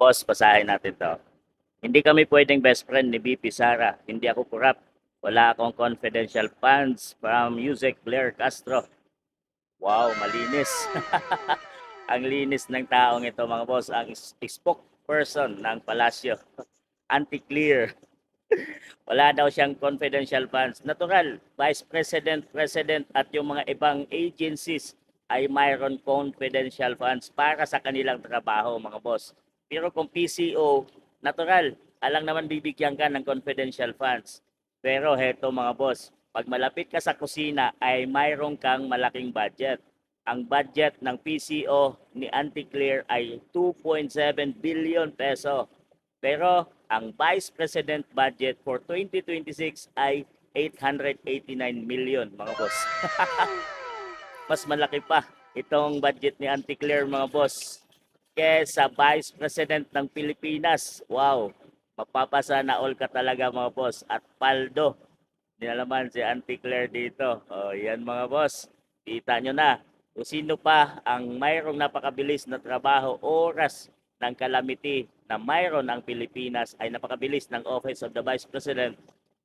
Boss, basahin natin to. Hindi kami pwedeng best friend ni BP Sara. Hindi ako corrupt. Wala akong confidential funds from Music Blair Castro. Wow, malinis. ang linis ng taong ito mga boss. Ang spokesperson ng palasyo. Anti-clear. Wala daw siyang confidential funds. Natural, Vice President, President at yung mga ibang agencies ay mayroon confidential funds para sa kanilang trabaho mga boss. Pero kung PCO, natural, alang naman bibigyan ka ng confidential funds. Pero heto mga boss, pag malapit ka sa kusina ay mayroon kang malaking budget. Ang budget ng PCO ni Anticlear ay 2.7 billion peso. Pero ang Vice President budget for 2026 ay 889 million mga boss. Mas malaki pa itong budget ni Anticlear mga boss kesa Vice President ng Pilipinas. Wow, mapapasa na all ka talaga mga boss. At paldo, nilalaman si Auntie Claire dito. O, yan mga boss. Kita nyo na kung sino pa ang mayroong napakabilis na trabaho, oras ng calamity na mayroon ang Pilipinas ay napakabilis ng Office of the Vice President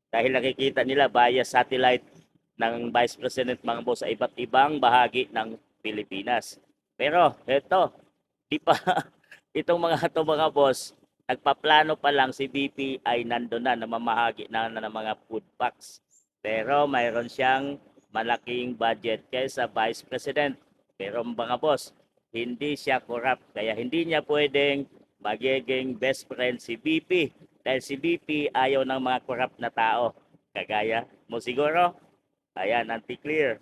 dahil nakikita nila via satellite ng Vice President mga boss sa iba't ibang bahagi ng Pilipinas. Pero eto, di pa itong mga to mga boss, nagpaplano pa lang si BP ay nando na namamahagi na, na ng mga food packs. Pero mayroon siyang malaking budget kaysa Vice President. Pero mga boss, hindi siya corrupt. Kaya hindi niya pwedeng magiging best friend si BP. Dahil si BP ayaw ng mga corrupt na tao. Kagaya mo siguro, ayan, anti-clear.